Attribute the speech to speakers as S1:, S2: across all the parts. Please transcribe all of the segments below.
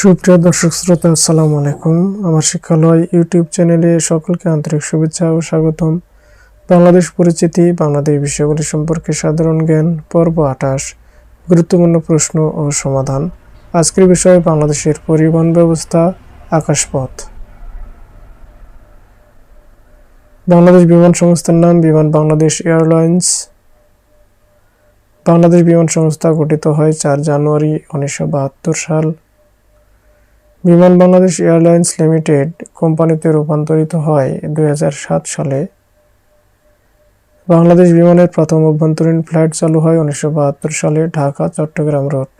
S1: সুপ্রিয় দর্শক শ্রোতা, আসসালামু আলাইকুম। আমার শিক্ষালয় ইউটিউব চ্যানেলে সকলকে আন্তরিক শুভেচ্ছা ও স্বাগতম। বাংলাদেশ পরিচিতি, বাংলাদেশ বিষয়গুলি সম্পর্কে সাধারণ জ্ঞান, পর্ব আঠাশ, গুরুত্বপূর্ণ প্রশ্ন ও সমাধান। আজকের বিষয় বাংলাদেশের পরিবহন ব্যবস্থা, আকাশপথ। বাংলাদেশ বিমান সংস্থার নাম বিমান বাংলাদেশ এয়ারলাইন্স। বাংলাদেশ বিমান সংস্থা গঠিত হয় চার জানুয়ারি উনিশশো বাহাত্তর সাল। বিমান বাংলাদেশ এয়ারলাইন্স লিমিটেড কোম্পানিতে রূপান্তরিত হয় দু হাজার সাত সালে। বাংলাদেশ বিমানের প্রথম অভ্যন্তরীণ ফ্লাইট চালু হয় উনিশশো বাহাত্তর সালে ঢাকা, চট্টগ্রাম রোড।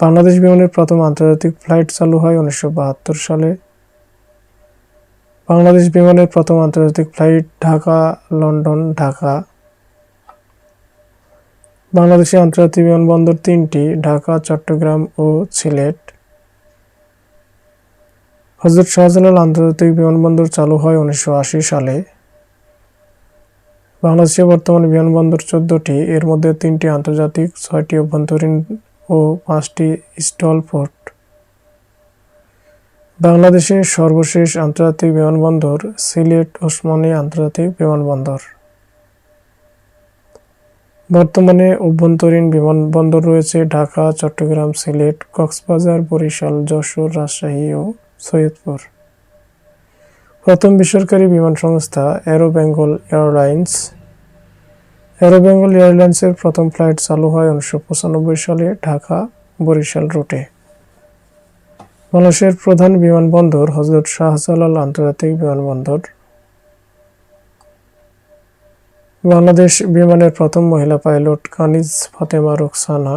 S1: বাংলাদেশ বিমানের প্রথম আন্তর্জাতিক ফ্লাইট চালু হয় উনিশশো বাহাত্তর সালে। বাংলাদেশ বিমানের প্রথম আন্তর্জাতিক ফ্লাইট ঢাকা, লন্ডন, ঢাকা। বাংলাদেশের আন্তর্জাতিক বিমানবন্দর তিনটি, ঢাকা, চট্টগ্রাম ও সিলেট। হজরত শাহজালাল আন্তর্জাতিক বিমানবন্দর চালু হয় উনিশশো আশি সালে। বাংলাদেশে বর্তমানে বিমানবন্দর চোদ্দটি, এর মধ্যে তিনটি আন্তর্জাতিক, ছয়টি অভ্যন্তরীণ ও পাঁচটি স্টল পোর্ট। বাংলাদেশের সর্বশেষ আন্তর্জাতিক বিমানবন্দর সিলেট ওসমানী আন্তর্জাতিক বিমানবন্দর। বর্তমানে অভ্যন্তরীণ বিমানবন্দর রয়েছে ঢাকা, চট্টগ্রাম, সিলেট, কক্সবাজার, বরিশাল, যশোর, রাজশাহী ও সৈয়দপুর। প্রথম বেসরকারি বিমান সংস্থা aero Bengal airlines aero Bengal এয়ারলাইন্সের প্রথম ফ্লাইট চালু হয় উনিশশো পঁচানব্বই সালে ঢাকা বরিশাল রুটে। বাংলাদেশের প্রধান বিমানবন্দর হজরত শাহজালাল আন্তর্জাতিক বিমানবন্দর। বাংলাদেশ বিমানের প্রথম মহিলা পাইলট কানিজ ফাতেমা রোকসানা।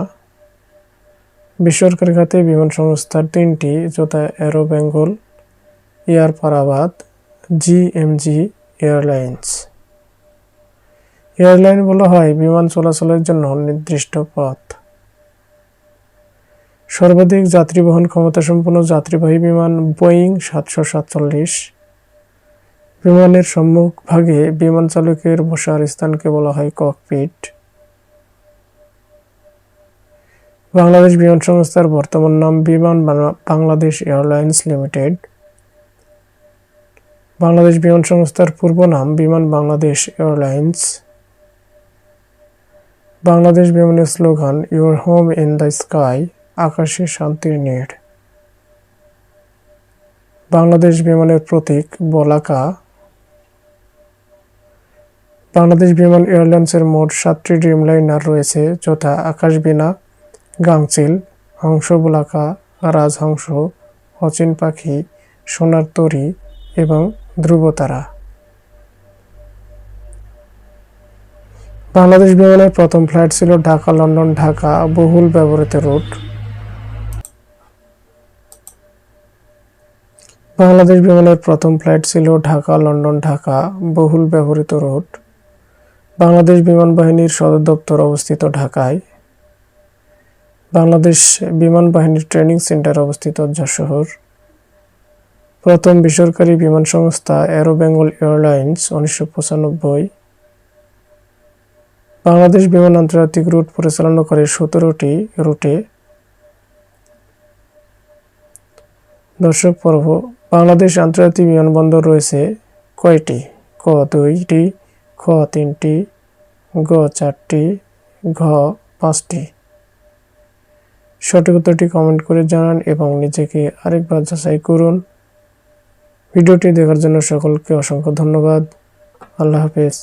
S1: বেসরকারি খাতে বিমান সংস্থার তিনটি, যথা অ্যারো বেঙ্গল এয়ার পারাবাদ জিএমজি এয়ারলাইন্স এয়ারলাইন বলা হয় বিমান চলাচলের জন্য নির্দিষ্ট পথ। সর্বাধিক যাত্রী বহন ক্ষমতা সম্পন্ন যাত্রীবাহী বিমান বোয়িং সাতশো সাতচল্লিশ। বিমানের সম্মুখ ভাগে বিমান চালকের বসার স্থানকে বলা হয় ককপিট বাংলাদেশ বিমান সংস্থার বর্তমান নাম বিমান বাংলাদেশ এয়ারলাইন্স লিমিটেড। বাংলাদেশ বিমান সংস্থার পূর্ব নাম বিমান বাংলাদেশ এয়ারলাইন্স। বাংলাদেশ বিমানের slogan, your home in the sky আকাশে শান্তির নেট। বাংলাদেশ বিমানের প্রতীক, বলাকা। বাংলাদেশ বিমান এয়ারলাইন্সের মোট সাতটি ড্রিমলাইনার রয়েছে, যথা আকাশবিনা গাংচিল হংস হংসবুলাকা, রাজহংস, অচিন পাখি, সোনার তরি এবং ধ্রুবতারা। বাংলাদেশ বিমানের প্রথম ফ্লাইট ছিল ঢাকা, লন্ডন, ঢাকা, বহুল ব্যবহৃত রুট। বাংলাদেশ বিমানের প্রথম ফ্লাইট ছিল ঢাকা, লন্ডন, ঢাকা, বহুল ব্যবহৃত রুট। বাংলাদেশ বিমান বাহিনীর সদর দপ্তর অবস্থিত ঢাকায়। বাংলাদেশ বিমান বাহিনীর ট্রেনিং সেন্টার অবস্থিত যশোর। প্রথম বেসরকারি বিমান সংস্থা অ্যারো বেঙ্গল এয়ারলাইন্স উনিশশো পঁচানব্বই। বাংলাদেশ বিমান আন্তর্জাতিক রুট পরিচালনা করে সতেরোটি রুটে। দর্শক পর্ব, বাংলাদেশ আন্তর্জাতিক বিমানবন্দর রয়েছে কয়টি? ক দুইটি, খ তিনটি, গ চারটি, ঘ পাঁচটি। সঠিক উত্তরটি কমেন্ট করে জানান এবং নিজেকে আরেকবার যাচাই করুন। ভিডিওটি দেখার জন্য সকলকে অসংখ্য ধন্যবাদ। আল্লাহ হাফেজ।